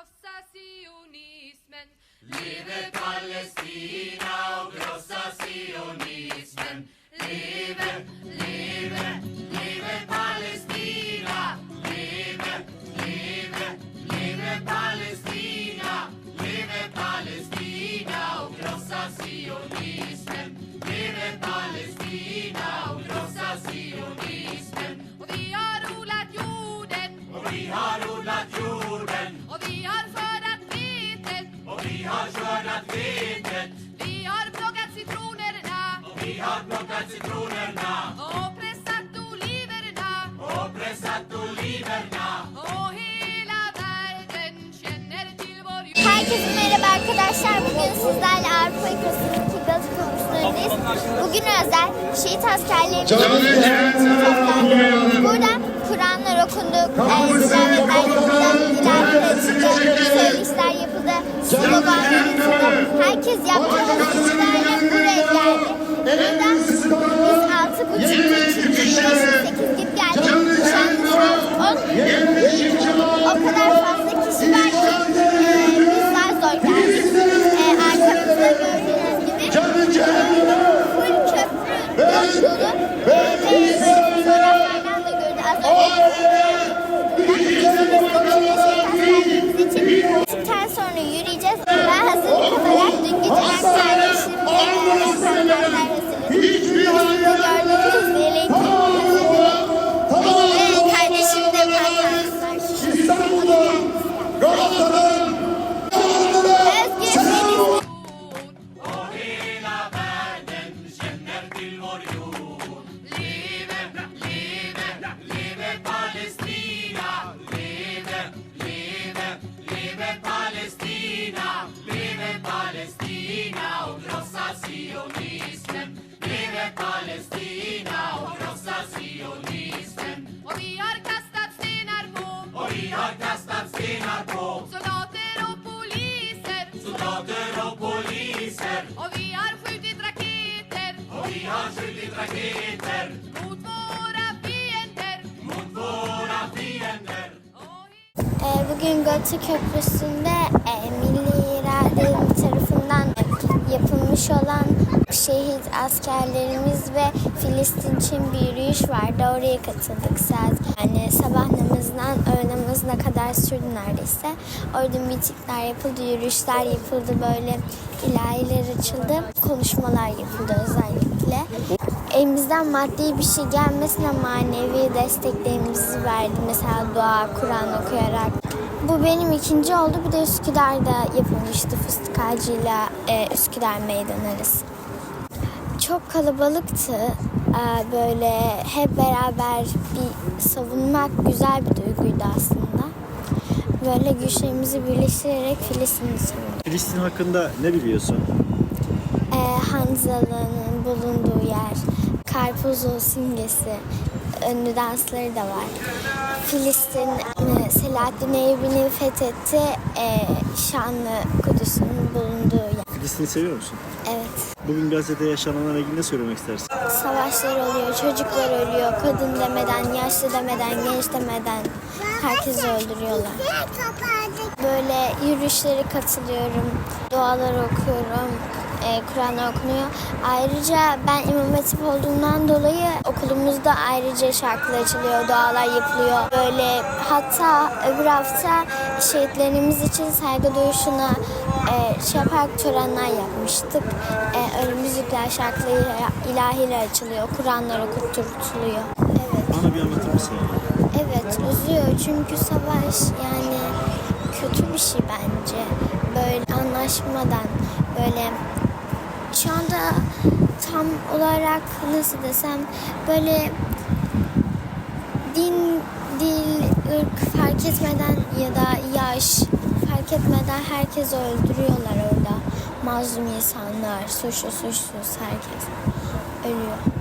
krossa sionismen. Leve Palestina och krossa sionismen. Leve, leve, vetet. Vi har plockat citronerna Och vi har plockat citronerna och pressat oliverna. och pressat oliverna. Och hela världen känner till vår jord. Herkese merhaba arkadaşlar. Bugün sizlerle Avrupa Galata Köprüsü'nün önündeyiz. Bugün özel şehit askerlerimizin Burada Kur'anlar okundu, e, ziyaretler yapıldı, ilahiler açıldı, söyleşiler yapıldı, sloganlar atıldı. Hallelujah. Palestina och krossa sionismen. Och vi har kastat stenar på Och vi har kastat stenar på soldater och poliser. soldater och poliser. Och vi har skjutit raketer Och vi har skjutit raketer mot våra fiender. mot våra fiender. Bugün Galata Köprüsü'nde e, Milli İrade tarafından yapılmış olan şehit askerlerimiz ve Filistin için bir yürüyüş vardı. Oraya katıldık saat. Yani sabah namazından öğle namazına kadar sürdü neredeyse. Orada mitingler yapıldı, yürüyüşler yapıldı, böyle ilahiler açıldı, konuşmalar yapıldı özellikle. Elimizden maddi bir şey gelmesine manevi desteklerimizi verdi. Mesela dua, Kur'an okuyarak. Bu benim ikinci oldu. Bir de Üsküdar'da yapılmıştı Fıstık Ağacı'yla e, Üsküdar Meydan arası. Çok kalabalıktı. Ee, Böyle hep beraber bir savunmak güzel bir duyguydu aslında. Böyle güçlerimizi birleştirerek Filistin'i savunduk. Filistin hakkında ne biliyorsun? Ee, Hanzalı'nın bulunduğu yer, Karpuzlu simgesi, ünlü dansları da var. Filistin e, Selahaddin Eyyubi'nin fethetti, e, şanlı Kudüs'ün bulunduğu yer. Filistin'i seviyor musun? Evet. Bugün Gazze'de yaşananlara ilgili ne söylemek istersin? Savaşlar oluyor, çocuklar ölüyor, kadın demeden, yaşlı demeden, genç demeden herkesi öldürüyorlar. Böyle yürüyüşlere katılıyorum, dualar okuyorum, e, Kur'an okunuyor. Ayrıca ben İmam Hatip olduğumdan dolayı okulumuzda ayrıca şarkılar açılıyor, dualar yapılıyor. Böyle hatta öbür hafta şehitlerimiz için saygı duruşuna e, şey yaparak törenler yapmıştık. E, öyle müzikler, şarkılar, ilahiler açılıyor, Kur'anlar okutturuluyor. Evet. Bana bir anlatır mısın? Evet üzüyor çünkü savaş yani kötü bir şey bence. Böyle anlaşmadan böyle şu anda tam olarak nasıl desem böyle din, dil, ırk fark etmeden ya da yaş fark etmeden herkes öldürüyorlar orada. Mazlum insanlar, suçlu suçsuz herkes ölüyor.